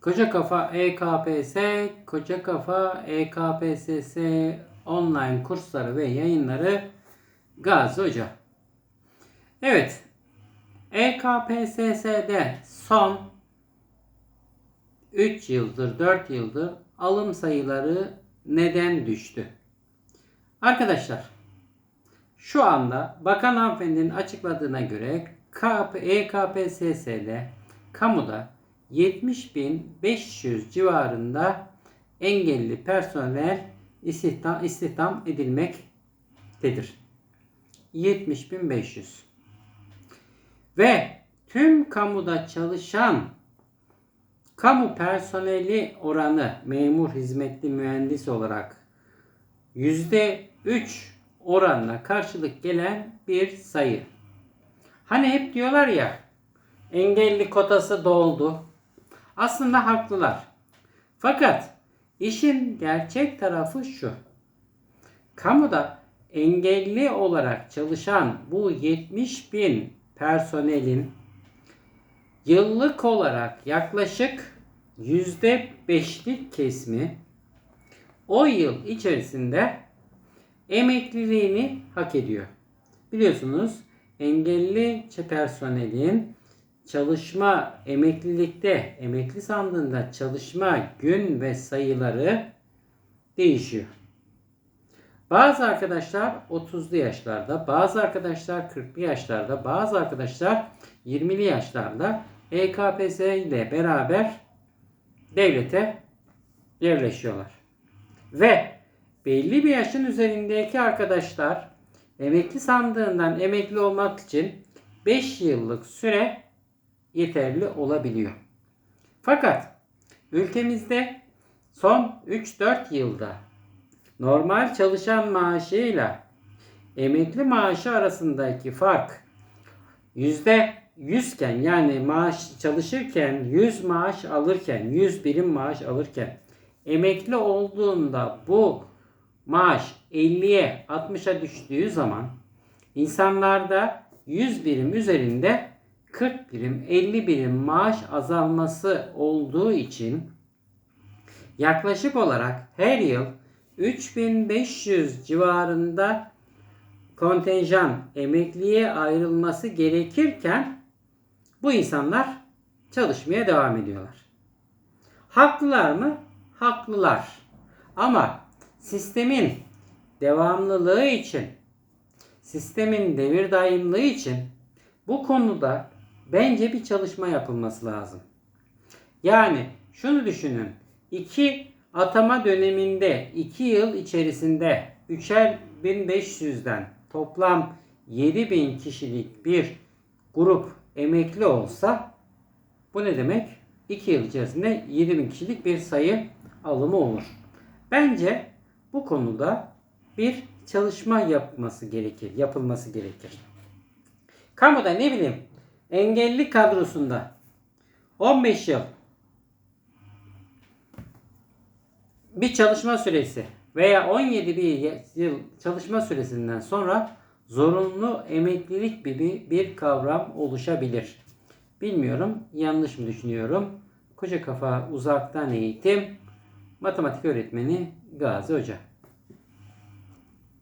Koca Kafa EKPS, Koca Kafa EKPSS online kursları ve yayınları Gazi Hoca. Evet, EKPSS'de son 3 yıldır, 4 yıldır alım sayıları neden düştü? Arkadaşlar, şu anda Bakan Hanımefendi'nin açıkladığına göre EKPSS'de kamuda 70.500 civarında engelli personel istihdam, istihdam edilmektedir. 70.500 ve tüm kamuda çalışan kamu personeli oranı memur hizmetli mühendis olarak %3 oranla karşılık gelen bir sayı. Hani hep diyorlar ya engelli kotası doldu. Aslında haklılar. Fakat işin gerçek tarafı şu. Kamuda engelli olarak çalışan bu 70 bin personelin yıllık olarak yaklaşık %5'lik kesimi o yıl içerisinde emekliliğini hak ediyor. Biliyorsunuz engelli personelin çalışma emeklilikte, emekli sandığında çalışma gün ve sayıları değişiyor. Bazı arkadaşlar 30'lu yaşlarda, bazı arkadaşlar 40'lı yaşlarda, bazı arkadaşlar 20'li yaşlarda EKPS ile beraber devlete yerleşiyorlar. Ve belli bir yaşın üzerindeki arkadaşlar emekli sandığından emekli olmak için 5 yıllık süre yeterli olabiliyor. Fakat ülkemizde son 3-4 yılda normal çalışan maaşıyla emekli maaşı arasındaki fark yüzde 100 iken yani maaş çalışırken 100 maaş alırken 100 birim maaş alırken emekli olduğunda bu maaş 50'ye 60'a düştüğü zaman insanlarda 100 birim üzerinde 40 birim 50 birim maaş azalması olduğu için yaklaşık olarak her yıl 3500 civarında kontenjan emekliye ayrılması gerekirken bu insanlar çalışmaya devam ediyorlar. Haklılar mı? Haklılar. Ama sistemin devamlılığı için, sistemin devir daimliği için bu konuda bence bir çalışma yapılması lazım. Yani şunu düşünün. iki atama döneminde 2 yıl içerisinde 3'er 1500'den toplam 7000 kişilik bir grup emekli olsa bu ne demek? 2 yıl içerisinde 7000 kişilik bir sayı alımı olur. Bence bu konuda bir çalışma yapması gerekir, yapılması gerekir. Kamuda ne bileyim engelli kadrosunda 15 yıl bir çalışma süresi veya 17 bir yıl çalışma süresinden sonra zorunlu emeklilik gibi bir kavram oluşabilir. Bilmiyorum yanlış mı düşünüyorum. Koca kafa uzaktan eğitim matematik öğretmeni Gazi Hoca.